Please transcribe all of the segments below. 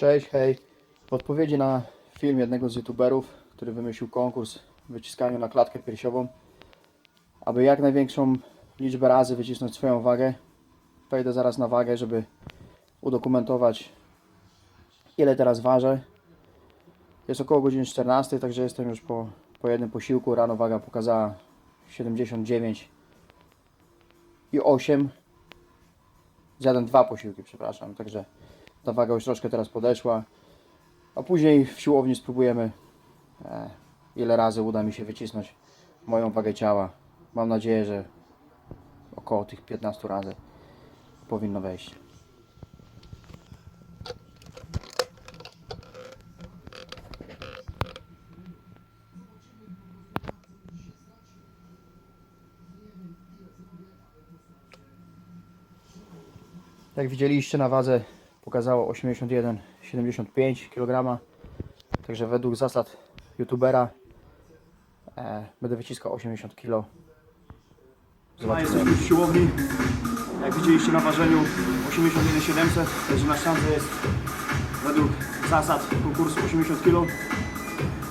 Cześć, hej. W odpowiedzi na film jednego z youtuberów, który wymyślił konkurs w wyciskaniu na klatkę piersiową, aby jak największą liczbę razy wycisnąć swoją wagę, wejdę zaraz na wagę, żeby udokumentować ile teraz ważę. Jest około godziny 14, także jestem już po, po jednym posiłku. Rano waga pokazała 79 i 8. Zjadłem dwa posiłki, przepraszam, także ta waga już troszkę teraz podeszła. A później w siłowni spróbujemy e, ile razy uda mi się wycisnąć moją wagę ciała. Mam nadzieję, że około tych 15 razy powinno wejść. Jak widzieliście na wadze pokazało 81,75 kg. Także według zasad youtubera e, będę wyciskał 80 kg. Jesteśmy w siłowni. Jak widzieliście na ważeniu 81700, także na szance jest według zasad konkursu 80 kg.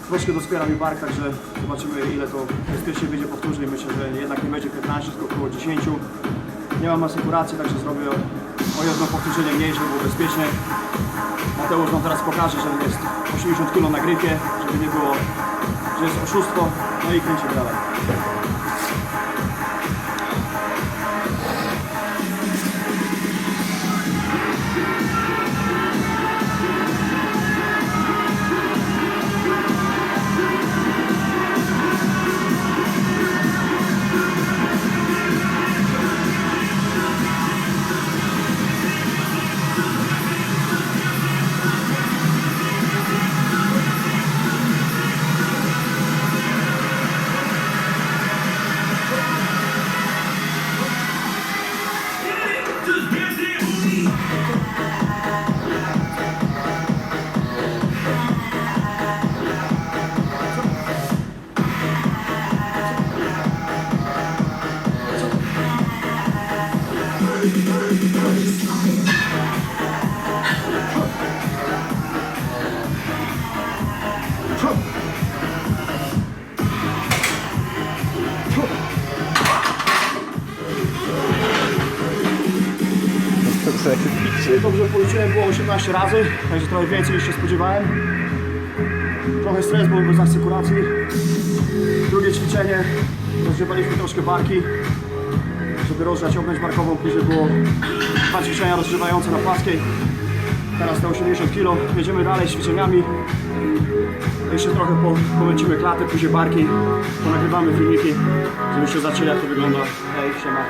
Troszkę dospiera mi bark, także zobaczymy ile to bezpiecznie będzie powtórzeń. Myślę, że jednak nie będzie 15, tylko około 10. Nie mam asekuracji, także zrobię o jedno powtórzenie mniej, żeby było bezpiecznie. Mateusz Wam teraz pokaże, że jest 80 kg na gryfie, żeby nie było, że jest oszustwo. No i kręcimy dalej. Dobrze policzyłem, było 18 razy, także trochę więcej niż się spodziewałem. Trochę stres, bo bez asekuracji. Drugie ćwiczenie, rozgrzewaliśmy troszkę barki, żeby obnęć barkową. Później było dwa ćwiczenia rozgrzewające na płaskiej. Teraz te 80 kg. Jedziemy dalej z ćwiczeniami. Jeszcze trochę po, pomęcimy klatę, później barki, ponagrywamy filmiki, żebyście zobaczyli jak to wygląda. Hej, siema.